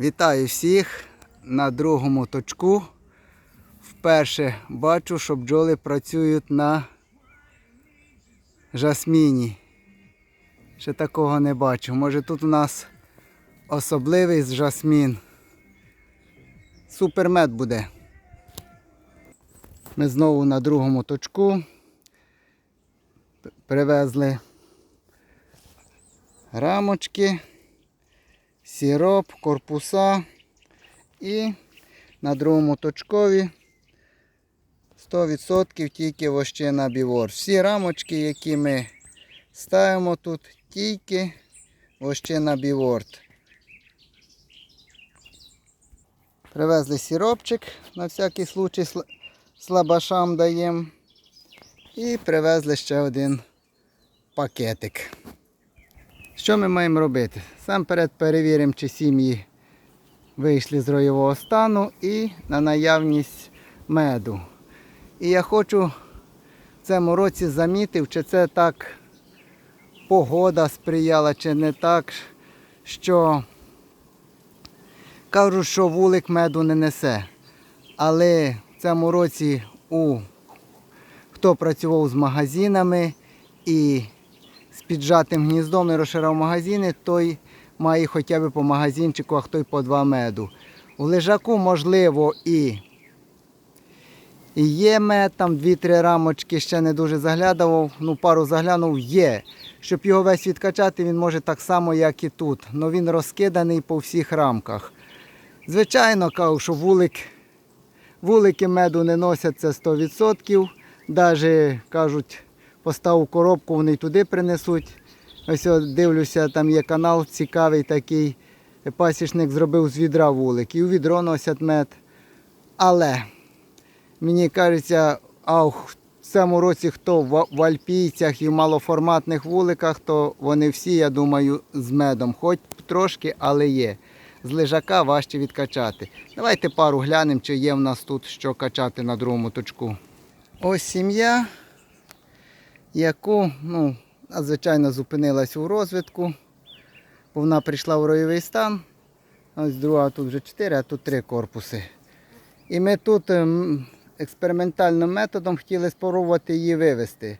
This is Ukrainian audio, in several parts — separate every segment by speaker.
Speaker 1: Вітаю всіх на другому точку. Вперше бачу, що бджоли працюють на жасміні. Ще такого не бачу. Може тут у нас особливий жасмін. Супермед буде. Ми знову на другому точку. Привезли рамочки сироп, корпуса і на другому точкові 100% тільки вощина бівор. Всі рамочки, які ми ставимо тут, тільки вощина біворт. Привезли сиропчик, на всякий случай сл- слабашам даємо. І привезли ще один пакетик. Що ми маємо робити? Сам перед перевіримо, чи сім'ї вийшли з роєвого стану і на наявність меду. І я хочу в цьому році замітив, чи це так погода сприяла, чи не так, що кажуть, що вулик меду не несе. Але в цьому році у хто працював з магазинами і з піджатим гніздом не розширяв магазини, той має хоча б по магазинчику, а хто й по два меду. У лежаку, можливо, і, і є мед, там дві-три рамочки ще не дуже заглядував, ну пару заглянув, є. Щоб його весь відкачати, він може так само, як і тут. але він розкиданий по всіх рамках. Звичайно, кажу, що вулик, вулики меду не носять це 100%. Навіть кажуть, постав коробку, вони туди принесуть. Ось дивлюся, там є канал цікавий такий. Пасічник зробив з відра вулик. І у відро носять мед. Але мені кажеться, а в цьому році хто в альпійцях і в малоформатних вуликах, то вони всі, я думаю, з медом. Хоч трошки, але є. З лежака важче відкачати. Давайте пару глянемо, чи є в нас тут що качати на другому точку. Ось сім'я, яку, ну, звичайно, зупинилась у розвитку, бо вона прийшла в ройовий стан. Ось друга тут вже 4, а тут 3 корпуси. І ми тут ем, експериментальним методом хотіли спробувати її вивести.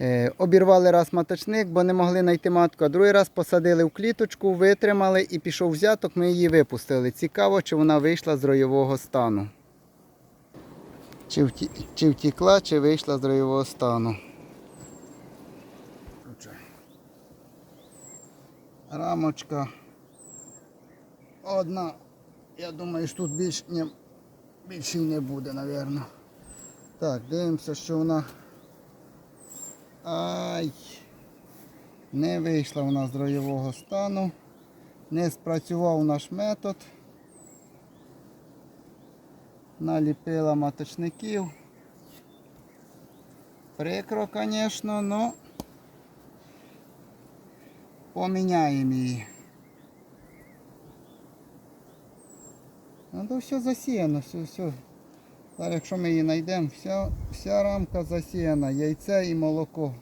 Speaker 1: Е, Обірвали раз маточник, бо не могли знайти матку, а другий раз посадили в кліточку, витримали і пішов взяток, ми її випустили. Цікаво, чи вона вийшла з ройового стану. Чи втікла, чи вийшла з ройового стану. Рамочка. Одна. Я думаю, що тут більш не, більше не буде, мабуть. Так, дивимося, що вона. Ай! Не вийшла вона з роєвого стану. Не спрацював наш метод. Наліпила маточників. Прикро, звісно, але поміняємо її. Ну то все засіяно, все, все. Зараз якщо ми її знайдемо, вся, вся рамка засіяна, яйце і молоко.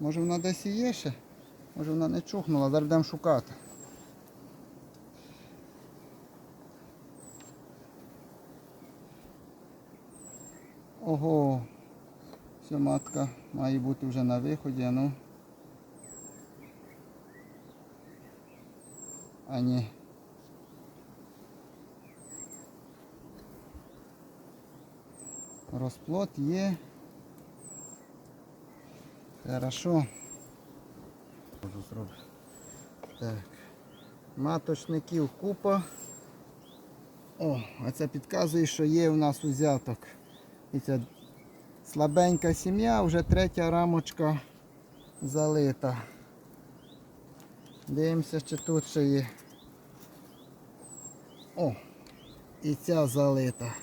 Speaker 1: Може вона десь є ще? Може вона не чухнула, зараз будемо шукати. Ого, все матка має бути вже на виході, ну. Ні. Розплод є. Хорошо. Так. Маточників купа. О, а це підказує, що є у нас узяток. І ця слабенька сім'я, вже третя рамочка залита. Дивимося, чи тут ще є. О, і ця залита.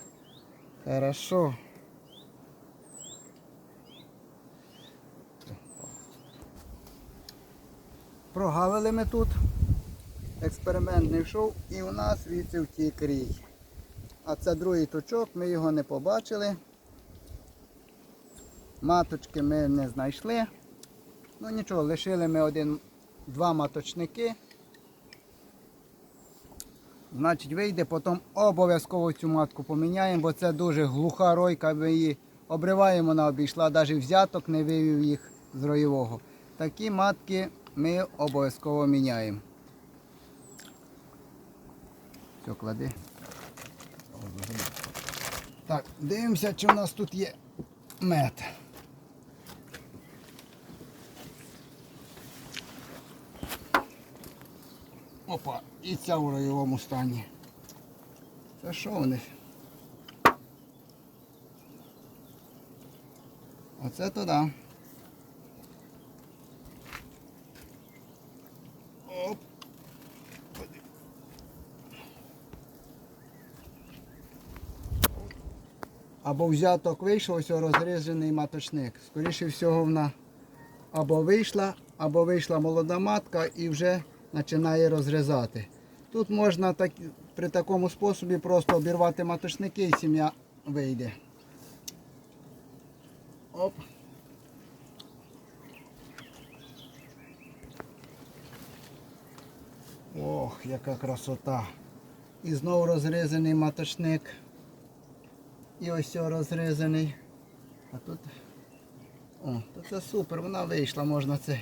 Speaker 1: Хорошо. Прогавили ми тут. Експеримент не йшов і у нас віці втік рій. А це другий точок, ми його не побачили. Маточки ми не знайшли. Ну нічого, лишили ми один, два маточники. значить вийде, потім обов'язково цю матку поміняємо, бо це дуже глуха ройка, ми її обриваємо, вона обійшла, навіть взяток не вивів їх з роєвого. Такі матки ми обов'язково міняємо. Все, клади. Так, дивимося, чи в нас тут є мед. Опа, і ця у ройовому стані. Це що вони? Оце туди. Оп. Або взяток вийшов, ось розрізаний маточник. Скоріше всього вона або вийшла, або вийшла молода матка і вже починає розрізати. Тут можна так, при такому способі просто обірвати маточники і сім'я вийде. Оп. Ох, яка красота. І знову розрізаний маточник. І ось цього розрізаний. А тут. О, це супер, вона вийшла, можна це.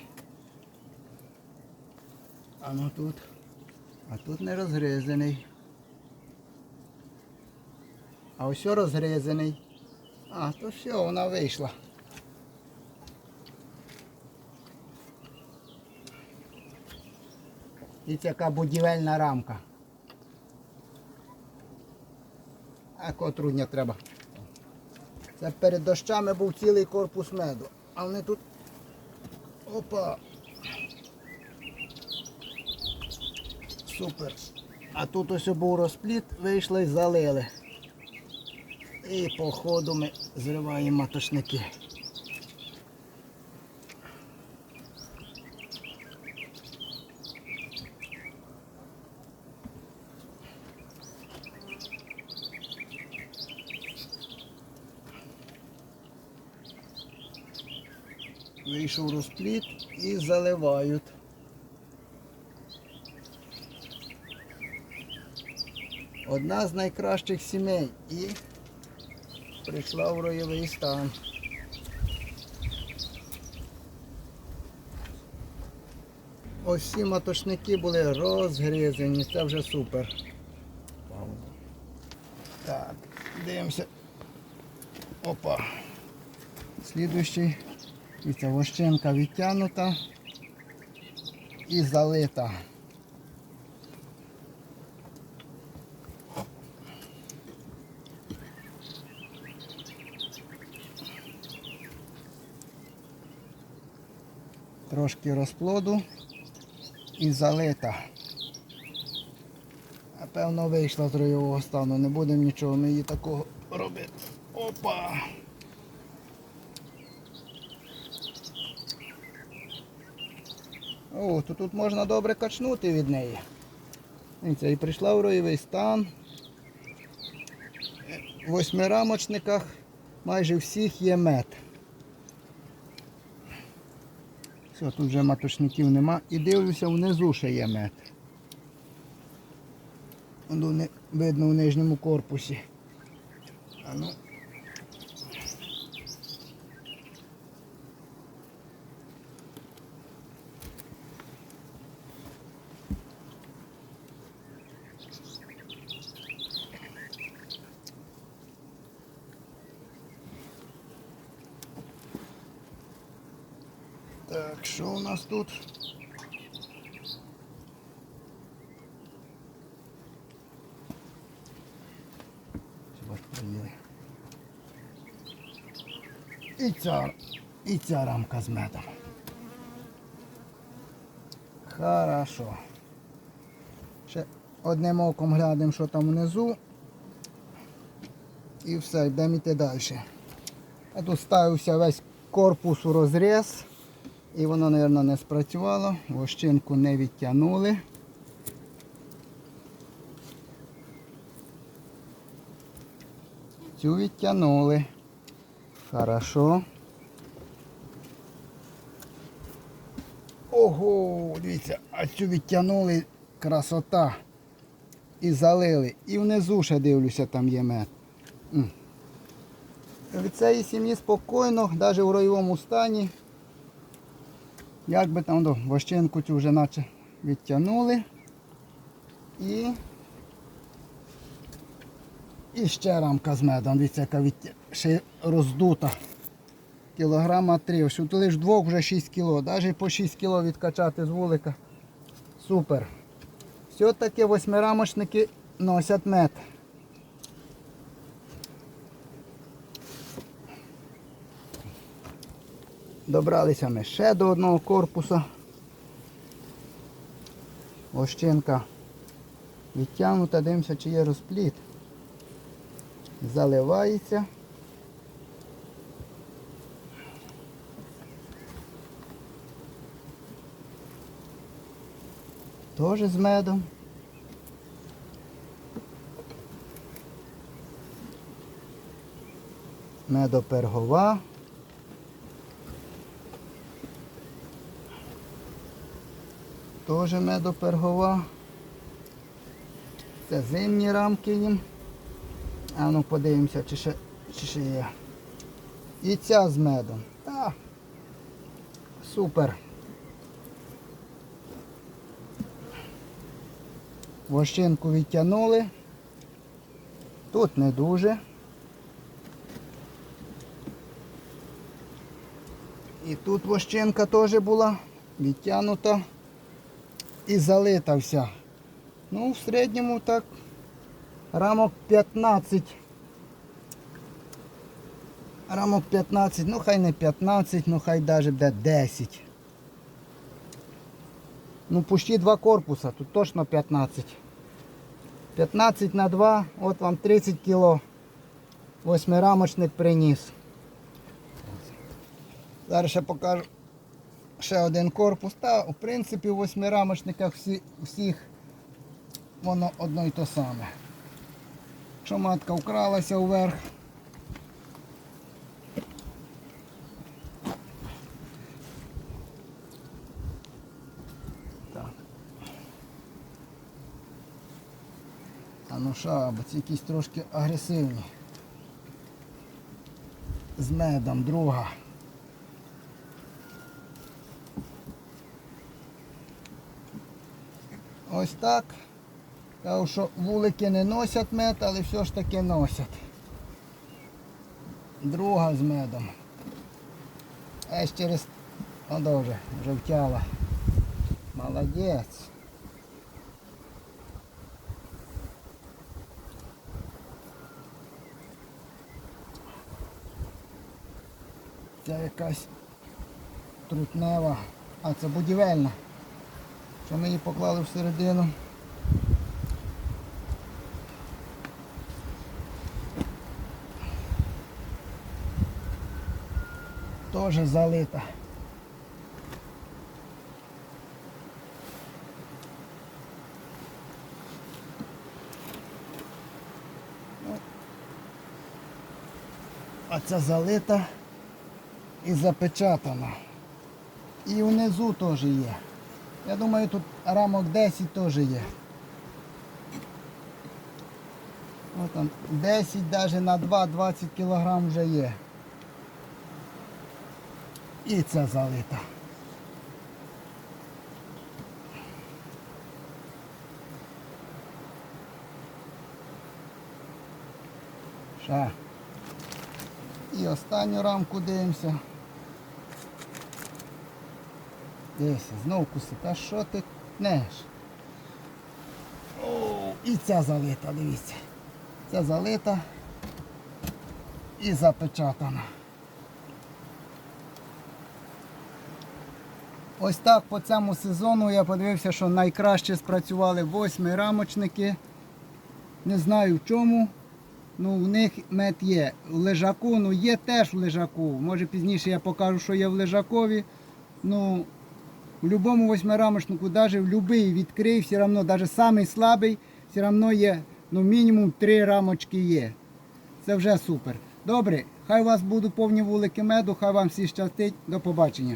Speaker 1: А ну тут. А тут не розгризаний. А ось розгризаний. А, то все, вона вийшла. І це яка будівельна рамка. А котрудня треба. Це перед дощами був цілий корпус меду. А вони тут. Опа. Супер. А тут ось був розпліт, вийшли і залили. І по ходу ми зриваємо матошники. Вийшов розпліт і заливають. Одна з найкращих сімей і прийшла в роєвий стан. Ось всі маточники були розгризані, це вже супер. Так, дивимося. Опа. Слідуючий. І ця вощинка відтягнута і залита. Трошки розплоду і залита. Напевно, вийшла з роєвого стану, не будемо нічого ми її такого робити. Опа! О, то тут можна добре качнути від неї. І прийшла в роєвий стан. В восьмирамочниках майже всіх є мед. Все, тут вже матушників нема. І дивлюся, внизу ще є мед. Видно в нижньому корпусі. А ну. Так, що у нас тут? І ця, і ця рамка з медом. Хорошо. Ще одним оком глянемо, що там внизу. І все, йдемо йти далі. А тут ставився весь корпус у розріз. І воно, мабуть, не спрацювало. Вощинку не відтягнули. Цю відтягнули. Хорошо. Ого, дивіться, а цю відтягнули красота. і залили. І внизу ще дивлюся, там є мед. Від цієї сім'ї спокійно, навіть у роєвому стані. Як би там до вощинку цю вже наче відтягнули. І, і ще рамка з медом. Дивіться, яка відтя... ще роздута. Кілограма три. Що то лише двох вже 6 кіло. Навіть по 6 кіло відкачати з вулика. Супер. Все-таки восьмирамочники носять мед. Добралися ми ще до одного корпуса. Ощинка відтягнута, дивимося, чи є розпліт. Заливається. Теж з медом. Медопергова. Теж медопергова. Це зимні рамки їм. А ну подивимося, чи ще, чи ще є. І ця з медом. Та, супер. Вощинку відтягнули. Тут не дуже. І тут вощинка теж була відтягнута і залита вся. Ну, в середньому так рамок 15. Рамок 15, ну хай не 15, ну хай навіть буде 10. Ну, почти два корпуса, тут точно 15. 15 на 2, от вам 30 кіло. Восьмирамочник приніс. Зараз ще покажу ще один корпус. Та, в принципі, у восьмирамочниках всі, всіх воно одно й то саме. Якщо матка вкралася вверх. Так. А ну шабаці якісь трошки агресивні. З медом, друга. Ось так. Кажу, що вулики не носять мед, але все ж таки носять. Друга з медом. Аж через... О, вже, вже втяла. Молодець. Це якась трутнева, а це будівельна. Що ми її поклали всередину. Теж залита. Ну, А ця залита і запечатана. І внизу теж є. Я думаю, тут рамок 10 теж є. Ось там 10 навіть на 2-20 кг вже є. І ця залита. Ще. І останню рамку дивимося. Дивися, знов куси. Та що ти тнеш? О, і ця залита, дивіться. Ця залита і запечатана. Ось так по цьому сезону я подивився, що найкраще спрацювали восьми рамочники. Не знаю в чому. Ну, в них мед є. В лежаку, ну є теж в лежаку. Може пізніше я покажу, що є в лежакові. Ну, в будь-якому восьмирамочнику, навіть в будь-який відкрий, все одно, навіть самий слабий, все одно є, ну мінімум три рамочки є. Це вже супер. Добре, хай у вас будуть повні вулики меду, хай вам всі щастить. До побачення.